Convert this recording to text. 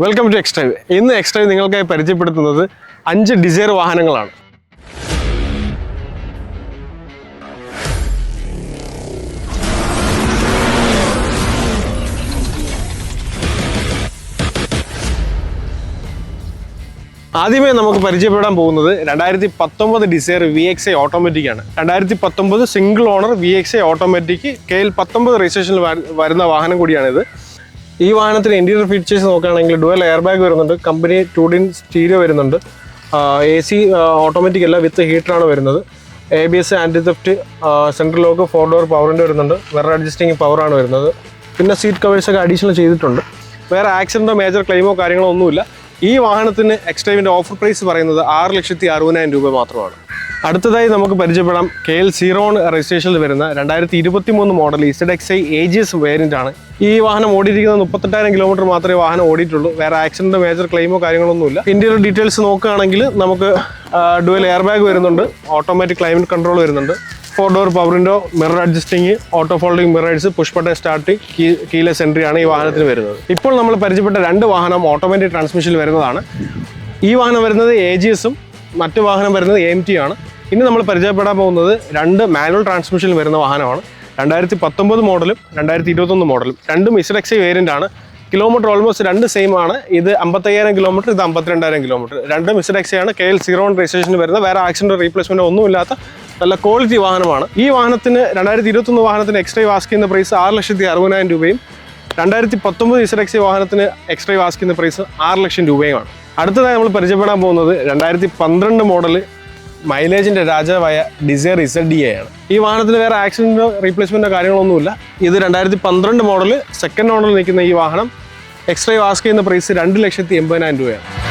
Welcome to എക്സ്ട്രൈവ് ഇന്ന് എക്സ്ട്രൈവ് നിങ്ങൾക്കായി പരിചയപ്പെടുത്തുന്നത് അഞ്ച് ഡിസൈർ വാഹനങ്ങളാണ്. ആദ്യമേ നമുക്ക് പരിചയപ്പെടാൻ പോകുന്നത് രണ്ടായിരത്തി പത്തൊമ്പത് Dzire V X I automatic ആണ്. രണ്ടായിരത്തി പത്തൊമ്പത് single owner V X I automatic K L പത്തൊമ്പത് രജിസ്ട്രേഷനിൽ വരുന്ന വാഹനം കൂടിയാണിത്. ഈ വാഹനത്തിന് ഇന്റീരിയർ ഫീച്ചേഴ്സ് നോക്കുകയാണെങ്കിൽ ഡുവൽ എയർ ബാഗ് വരുന്നുണ്ട് കമ്പനി ടൂഡിൻ സ്റ്റീരിയോ വരുന്നുണ്ട്. എ സി ഓട്ടോമാറ്റിക് അല്ല വിത്ത് ഹീറ്ററാണ് വരുന്നത്. A B S anti theft central lock four door പവറിന്റെ വരുന്നുണ്ട്. വെറർ അഡ്ജസ്റ്റിംഗ് പവറാണ് വരുന്നത്. പിന്നെ സീറ്റ് കവേഴ്സൊക്കെ അഡീഷണൽ ചെയ്തിട്ടുണ്ട്. വേറെ ആക്സിഡന്റോ മേജർ ക്ലെയിമോ കാര്യങ്ങളോ ഒന്നുമില്ല. ഈ വാഹനത്തിന് എക്സ്ട്രൈമിന്റെ ഓഫർ പ്രൈസ് പറയുന്നത് ആറ് ലക്ഷത്തി അറുപതിനായിരം രൂപ മാത്രമാണ്. അടുത്തതായി നമുക്ക് പരിചയപ്പെടാം. കെ എൽ സീറോൺ രജിസ്ട്രേഷനിൽ വരുന്ന രണ്ടായിരത്തി ഇരുപത്തി മൂന്ന് model Z X I S variant ആണ് ഈ വാഹനം ഓടിയിരിക്കുന്നത് മുപ്പത്തെട്ടായിരം കിലോമീറ്റർ മാത്രമേ വാഹനം ഓടിയിട്ടുള്ളൂ. വേറെ ആക്സിഡന്റ് മേജർ ക്ലെയിമോ കാര്യങ്ങളൊന്നുമില്ല. ഇന്റീരിയർ ഡീറ്റെയിൽസ് നോക്കുകയാണെങ്കിൽ നമുക്ക് ഡുവൽ എയർ ബാഗ് വരുന്നുണ്ട്. ഓട്ടോമാറ്റിക് ക്ലൈമറ്റ് കൺട്രോൾ വരുന്നുണ്ട്. Four door power window mirror adjusting auto folding mirrors push button starting key keyless entry ആണ് ഈ വാഹനത്തിന് വരുന്നത്. ഇപ്പോൾ നമ്മൾ പരിചയപ്പെട്ട രണ്ട് വാഹനം ഓട്ടോമാറ്റിക് ട്രാൻസ്മിഷനിൽ വരുന്നതാണ്. ഈ വാഹനം വരുന്നത് എ ജി എസും മറ്റു വാഹനം വരുന്നത് എം ടി ആണ്. ഇനി നമ്മൾ പരിചയപ്പെടാൻ പോകുന്നത് രണ്ട് മാനുവൽ ട്രാൻസ്മിഷനിൽ വരുന്ന വാഹനമാണ്. രണ്ടായിരത്തി പത്തൊമ്പത് മോഡലും രണ്ടായിരത്തി ഇരുപത്തൊന്ന് മോഡലും. രണ്ടും ഇസഡെക്സി വേരിയന്റ് ആണ്. കിലോമീറ്റർ ഓൾമോസ്റ്റ് രണ്ട് സെയിം ആണ്. ഇത് അമ്പത്തയ്യായിരം കിലോമീറ്റർ ഇത് അമ്പത്തിരണ്ടായിരം കിലോമീറ്റർ രണ്ടും ഇസഡെക്സി ആണ് കെ എൽ സീറോ വൺ രജിസ്ട്രേഷന് വരുന്ന. വേറെ ആക്സിഡന്റ് റീപ്ലേസ്മെന്റ് ഒന്നുമില്ലാത്ത നല്ല ക്വാളിറ്റി വാഹനമാണ്. ഈ വാഹനത്തിന് രണ്ടായിരത്തി ഇരുപത്തൊന്ന് വാഹനത്തിന് എക്സ്ട്രാ വാസ്ക് ചെയ്യുന്ന പ്രൈസ് ആറ് ലക്ഷത്തി അറുപതിനായിരം രൂപയും രണ്ടായിരത്തി പത്തൊമ്പത് ഇസഡെക്സി വാഹനത്തിന് എക്സ്ട്രാ വാസ്ക് ചെയ്യുന്ന പ്രൈസ് ആറ് ലക്ഷം രൂപയുമാണ്. അടുത്തതായി നമ്മൾ പരിചയപ്പെടാൻ പോകുന്നത് രണ്ടായിരത്തി പന്ത്രണ്ട് മോഡൽ മൈലേജിന്റെ രാജാവായ ഡിസയർ ഇസഡ് ആണ് ഈ വാഹനത്തിന് വേറെ ആക്സിഡന്റോ റീപ്ലേസ്മെന്റോ കാര്യങ്ങളൊന്നുമില്ല. ഇത് രണ്ടായിരത്തി പന്ത്രണ്ട് മോഡൽ സെക്കൻഡ് ഓണറിൽ നിൽക്കുന്ന ഈ വാഹനം എക്സ്ട്രാ വാസ്ക് ചെയ്യുന്ന പ്രൈസ് രണ്ട് ലക്ഷത്തി എൺപതിനായിരം രൂപയാണ്.